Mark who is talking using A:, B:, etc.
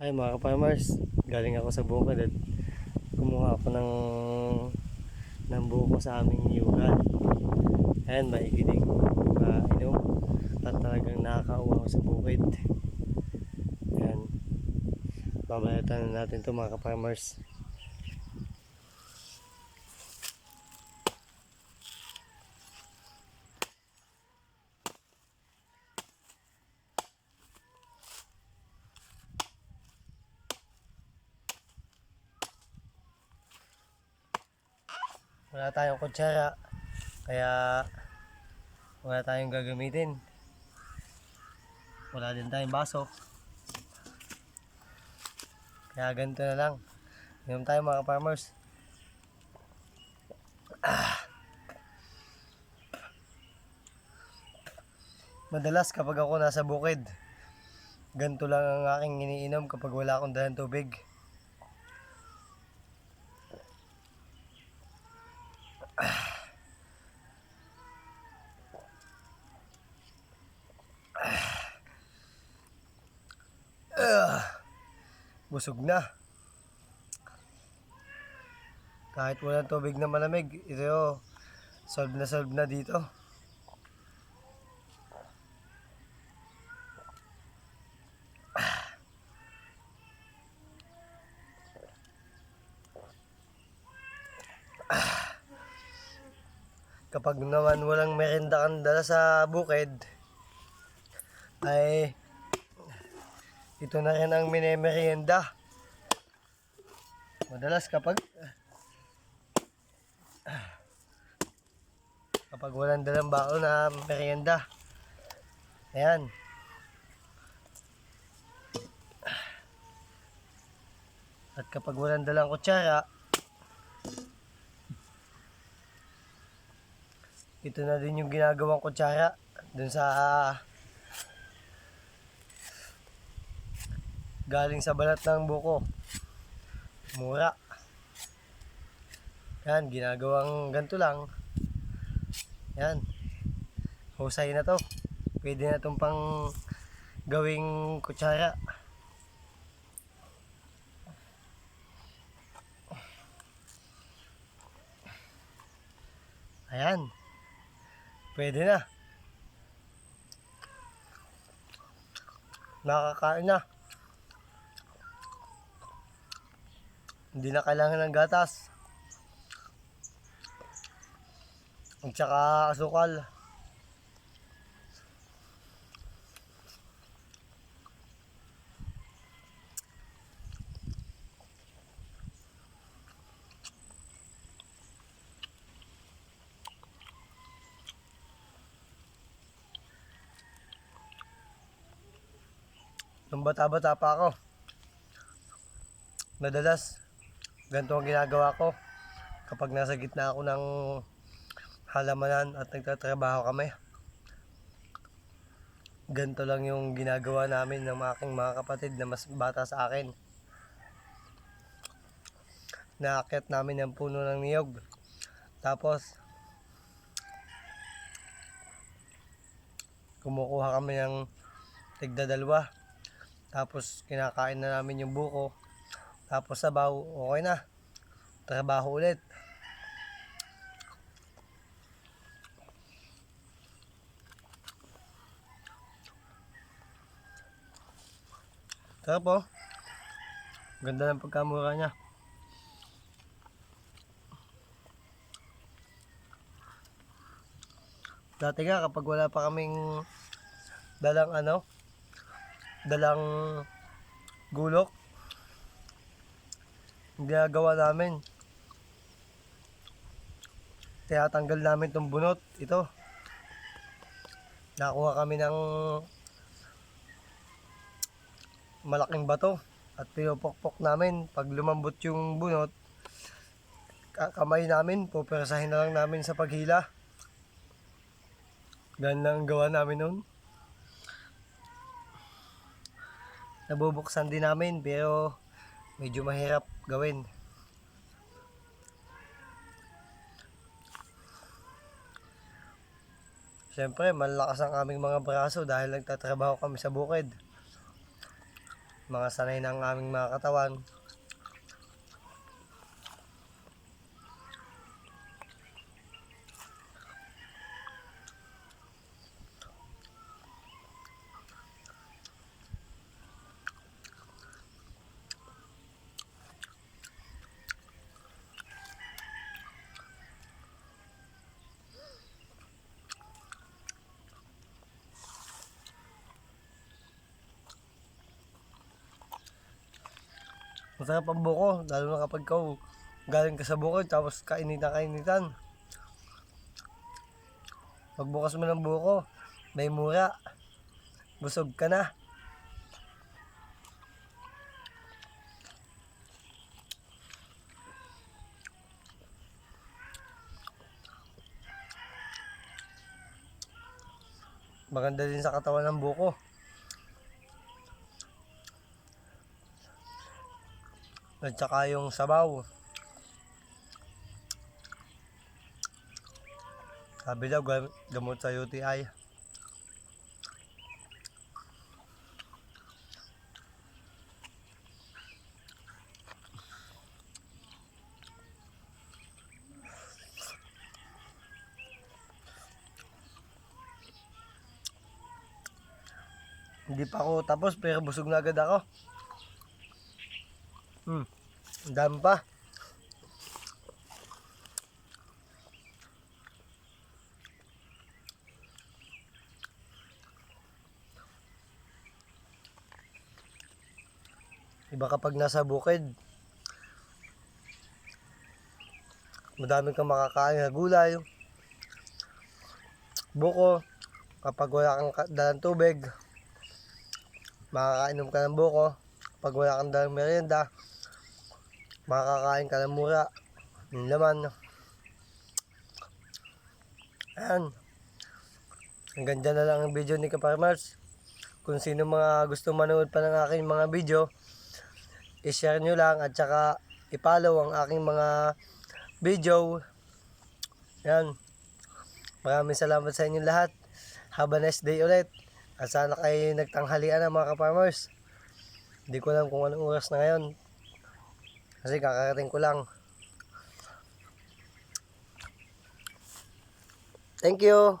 A: Ay mga ka-farmers, galing ako sa bukid at kumuha ako ng ng buko sa aming yugal. Ayan, maiginig, mainom at talagang nakakauwa sa bukid. Ayan, babalatan na natin to mga ka-farmers. Wala tayong kutsara, kaya wala tayong gagamitin. Wala din tayong baso. Kaya ganito na lang. Inom tayo mga farmers. Madalas kapag ako nasa bukid, ganito lang ang aking iniinom kapag wala akong dalang tubig. Busog na. Kahit walang tubig na malamig, ito solve na solve na dito. Kapag naman walang merenda kang dala sa bukid, ay ito na rin ang minemerienda. Madalas kapag kapag walang dalang baon na merienda. Ayan. At kapag walang dalang kutsara, ito na din yung ginagawang kutsara dun sa galing sa balat ng buko. Mura. Yan, ginagawang ganito lang. Yan. Husay na to. Pwede na itong pang gawing kutsara. Ayan. Pwede na. Nakakain na. Hindi na kailangan ng gatas. At saka asukal. Nung bata-bata pa ako, madalas ganito ang ginagawa ko kapag nasa gitna ako ng halamanan at nagtatrabaho kami. Ganito lang yung ginagawa namin ng aking mga kapatid na mas bata sa akin. Naakyat namin ang puno ng niyog. Tapos, kumukuha kami ng tigda dalawa. Tapos, kinakain na namin yung buko. Tapos sabaw, okay na. Trabaho ulit. Sarap oh. Ganda ng pagkamura niya. Dati nga kapag wala pa kaming dalang ano, dalang gulok, ginagawa namin. Kaya tanggal namin itong bunot. Ito. Nakuha kami ng malaking bato at pinupokpok namin. Pag lumambot yung bunot, ka- kamay namin, pupersahin na lang namin sa paghila. Ganun lang ang gawa namin noon. Nabubuksan din namin pero medyo mahirap gawin. Siyempre, malakas ang aming mga braso dahil nagtatrabaho kami sa bukid. mga sanay ng aming mga katawan. Masarap ang buko, lalo na kapag ikaw galing ka sa bukid tapos kainitan kainitan. Pagbukas mo ng buko, may mura. Busog ka na. Maganda din sa katawan ng buko. At saka yung sabaw. Sabi daw, gam- gamot sa UTI. Hindi pa ako tapos pero busog na agad ako. Hmm. Ang dami pa. Iba kapag nasa bukid, madami kang makakain na gulay, buko, kapag wala kang ka- dalang tubig, makakainom ka ng buko, kapag wala kang dalang merienda, makakain ka ng mura, yung laman. Ayan. Hanggang dyan na lang ang video ni Kaparmars. Kung sino mga gusto manood pa ng aking mga video, i-share nyo lang at saka i-follow ang aking mga video. Yan. Maraming salamat sa inyo lahat. Have a nice day ulit. At sana kayo nagtanghalian ng mga kaparmers. Hindi ko alam kung anong oras na ngayon. Kasi kakarating ko lang. Thank you.